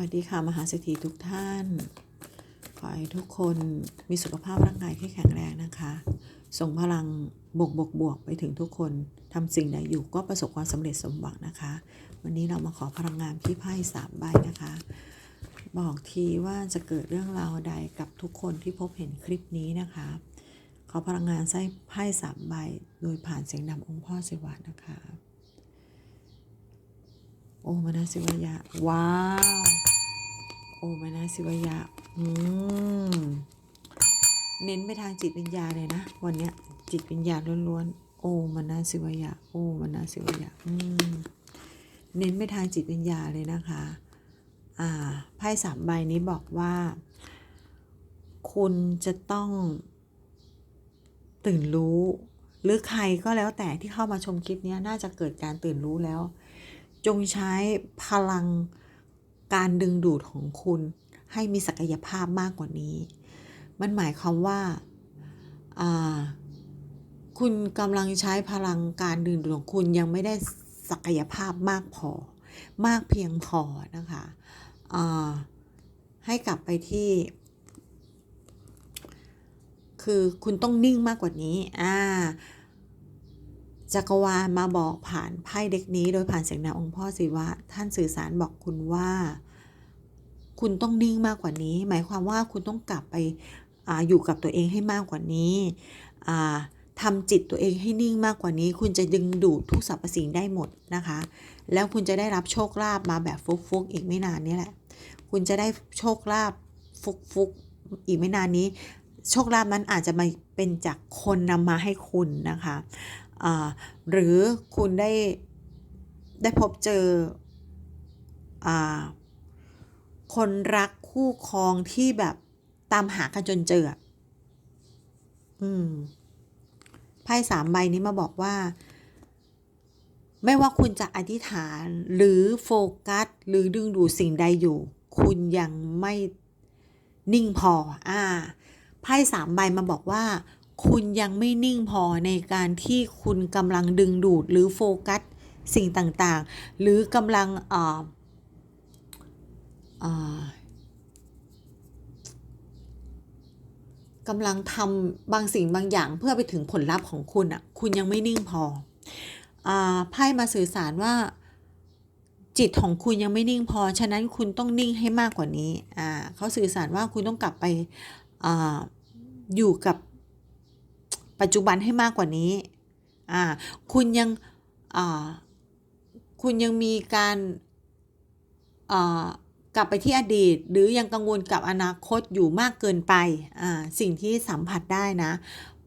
วัสดีค่ะ มหาเศรษฐีทุกท่าน ขอให้ทุกคนมีสุขภาพร่างกายที่แข็งแรงนะคะ ส่งพลังบวกบวกบวกไปถึงทุกคนทำสิ่งใดอยู่ก็ประสบความสำเร็จสมหวังนะคะ วันนี้เรามาขอพลังงานที่ไพ่สามใบนะคะ บอกทีว่าจะเกิดเรื่องราวใดกับทุกคนที่พบเห็นคลิปนี้นะคะ ขอพลังงานไส้ไพ่สามใบ โดยผ่านเสียงนำองค์พ่อศิวะนะคะ โอมานาสิวยะ ว้าว โอมานาสิวยะ อืม เน้นไปทางจิตวิญญาณเลยนะ วันเนี้ย จิตวิญญาณล้วนๆ โอมานาสิวยะ โอมานาสิวยะ อืม เน้นไปทางจิตวิญญาณเลยนะคะ อ่า ไพ่สามใบนี้บอกว่า คุณจะต้อง ตื่นรู้ หรือใครก็แล้วแต่ที่เข้ามาชมคลิปนี้น่าจะเกิดการตื่นรู้แล้ว จงใช้พลังการดึงดูดของคุณ ให้มีศักยภาพมากกว่านี้ มันหมายความว่าาคุณกำลังใช้พลังการดึงดูดของคุณยังไม่ได้ศักยภาพมากพอ มากเพียงพอนะคะให้กลับไปที่ คือคุณต้องนิ่งมากกว่านี้ อ่า จักรวาลมาบอกผ่านไพ่เด็กนี้ โดยผ่านเสียงนามองค์พ่อศิวะ ท่านสื่อสารบอกคุณว่า คุณต้องนิ่งมากกว่านี้ หมายความว่าคุณต้องกลับไปออยู่กับตัวเองให้มากกว่านี้ทำจิตตัวเองให้นิ่งมากกว่านี้ คุณจะดึงดูดทุกสรรพสิ่งได้หมดนะคะ แล้วคุณจะได้รับโชคลาภมาแบบฟุกๆอีกไม่นานนี้แหละ คุณจะได้โชคลาภฟุกๆอีกไม่นานนี้ โชคลาภนั้นอาจจะมาเป็นจากคนนำมาให้คุณนะคะ หรือคุณได้ได้พบเจออคนรักคู่ครองที่แบบตามหากันจนเจอ อืม ไพ่สามใบนี้มาบอกว่า ไม่ว่าคุณจะอธิษฐานหรือโฟกัส หรือดึงดูดสิ่งใดอยู่ คุณยังไม่นิ่งพอ อ่า ไพ่สามใบมาบอกว่า คุณยังไม่นิ่งพอในการที่คุณกำลังดึงดูดหรือโฟกัสสิ่งต่างๆ หรือกำลังกำลังทำบางสิ่งบางอย่างเพื่อไปถึงผลลัพธ์ของคุณอะ คุณยังไม่นิ่งพออไพ่มาสื่อสารว่า จิตของคุณยังไม่นิ่งพอ ฉะนั้นคุณต้องนิ่งให้มากกว่านี้ อ่าเขาสื่อสารว่าคุณต้องกลับไปออยู่กับ ปัจจุบันให้มากกว่านี้อ่าคุณยังอ่าคุณยังมีการอ่ากลับไปที่อดีต หรือยังกังวลกับอนาคตอยู่มากเกินไปอ่าสิ่งที่สัมผัสได้นะ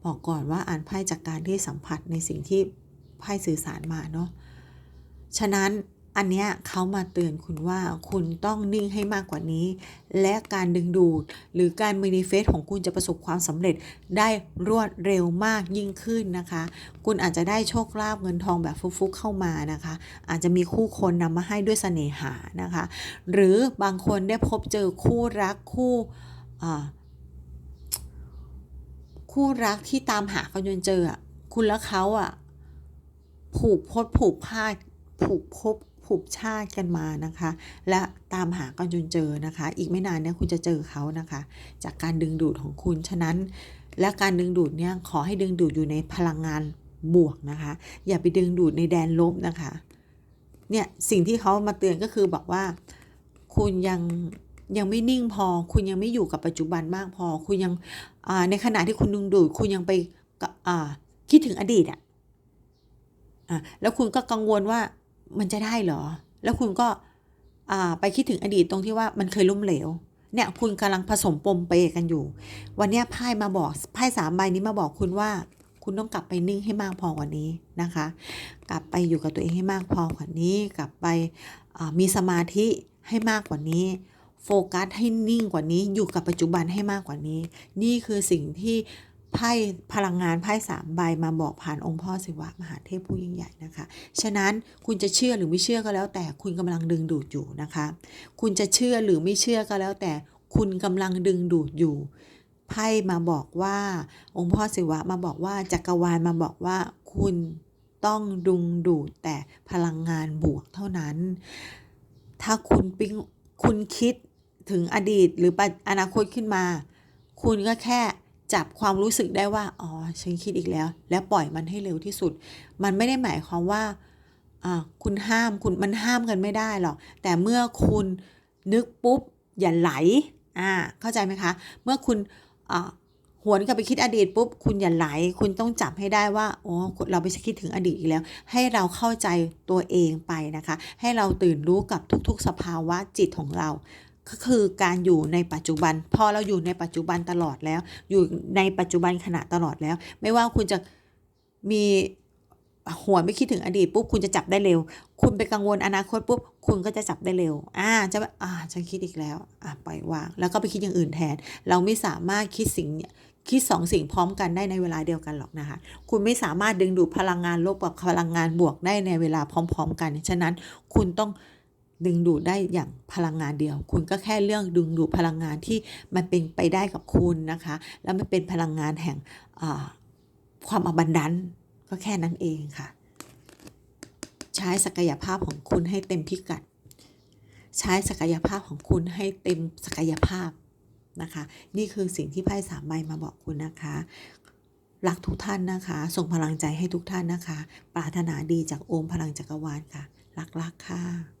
บอกก่อนว่าอ่านไพ่จากการที่สัมผัสในสิ่งที่ไพ่สื่อสารมาเนาะฉะนั้น อันเนี้ยเขามาเตือนคุณว่าคุณต้องนิ่งให้มากกว่านี้ และการดึงดูด หรือการมินิเฟสของคุณจะประสบความสำเร็จได้รวดเร็วมากยิ่งขึ้นนะคะ คุณอาจจะได้โชคลาภเงินทองแบบฟุกๆเข้ามานะคะ อาจจะมีคู่คนนำมาให้ด้วยเสน่หานะคะ หรือบางคนได้พบเจอคู่รักคู่คู่รักที่ตามหาเขาจนเจอคุณและเขาอะผูกพดผูกพาดผูกพบ ผูกชาติกันมานะคะ และตามหากันจนเจอนะคะ อีกไม่นานเนี่ยคุณจะเจอเขานะคะ จากการดึงดูดของคุณฉะนั้น และการดึงดูดเนี่ยขอให้ดึงดูดอยู่ในพลังงานบวกนะคะ อย่าไปดึงดูดในแดนลบนะคะเนี่ยสิ่งที่เขามาเตือนก็คือบอกว่า คุณยังยังไม่นิ่งพอ คุณยังไม่อยู่กับปัจจุบันมากพอ คุณยังในขณะที่คุณดึงดูด คุณยังไปคิดถึงอดีตอะ่ะแล้วคุณก็กังวลว่า มันจะได้เหรอ แล้วคุณก็ไปคิดถึงอดีตตรงที่ว่ามันเคยล้มเหลว เนี่ยคุณกำลังผสมปมเปกันอยู่ วันนี้ไพ่มาบอกไพ่สามใบนี้มาบอกคุณว่า คุณต้องกลับไปนิ่งให้มากพอกว่านี้นะคะ กลับไปอยู่กับตัวเองให้มากพอกว่านี้ กลับไปมีสมาธิให้มากกว่านี้โฟกัสให้นิ่งกว่านี้อยู่กับปัจจุบันให้มากกว่านี้ นี่คือสิ่งที่ ไพ่พลังงานไพ่สามใบมาบอกผ่านองค์พ่อศิวะมหาเทพผู้ยิ่งใหญ่นะคะ ฉะนั้นคุณจะเชื่อหรือไม่เชื่อก็แล้วแต่คุณกำลังดึงดูดอยู่นะคะ คุณจะเชื่อหรือไม่เชื่อก็แล้วแต่คุณกำลังดึงดูดอยู่ ไพ่มาบอกว่า องค์พ่อศิวะมาบอกว่าจักรวาลมาบอกว่าคุณต้องดึงดูดแต่พลังงานบวกเท่านั้น ถ้าคุณปิ้งคุณคิดถึงอดีตหรืออนาคตขึ้นมา คุณก็แค่ จับความรู้สึกได้ว่า อ๋อ ฉันคิดอีกแล้ว แล้วปล่อยมันให้เร็วที่สุด มันไม่ได้หมายความว่าอ่าคุณห้ามคุณมันห้ามกันไม่ได้หรอก แต่เมื่อคุณนึกปุ๊บ อย่าไหล อ่า เข้าใจไหมคะ เมื่อคุณอ่าหวนกลับไปคิดอดีตปุ๊บ คุณอย่าไหล คุณต้องจับให้ได้ว่าอ๋อเราไปคิดถึงอดีตอีกแล้ว ให้เราเข้าใจตัวเองไปนะคะ ให้เราตื่นรู้กับทุกๆ สภาวะจิตของเรา ก็คือการอยู่ในปัจจุบัน พอเราอยู่ในปัจจุบันตลอดแล้ว อยู่ในปัจจุบันขณะตลอดแล้ว ไม่ว่าคุณจะมีหัวไม่คิดถึงอดีตปุ๊บคุณจะจับได้เร็ว คุณไปกังวลอนาคตปุ๊บคุณก็จะจับได้เร็ว อ่าจะอ่าฉันคิดอีกแล้ว อ่าปล่อยวาง แล้วก็ไปคิดอย่างอื่นแทน เราไม่สามารถคิดสิ่งนี่ยคิดสองสิ่งพร้อมกันได้ในเวลาเดียวกันหรอกนะคะ คุณไม่สามารถดึงดูดพลังงานลบกับพลังงานบวกได้ในเวลาพร้อม ๆ กัน ฉะนั้นคุณต้อง ดึงดูดได้อย่างพลังงานเดียว คุณก็แค่เรื่องดึงดูดพลังงานที่มันเป็นไปได้กับคุณนะคะ แล้วมันเป็นพลังงานแห่งความอบันดันก็แค่นั้นเองค่ะ ใช้ศักยภาพของคุณให้เต็มพิกัด ใช้ศักยภาพของคุณให้เต็มศักยภาพนะคะ นี่คือสิ่งที่ไพ่สามใบมาบอกคุณนะคะรักทุกท่านนะคะ ส่งพลังใจให้ทุกท่านนะคะ ปรารถนาดีจากโอมพลังจักรวาลค่ะ รักๆค่ะ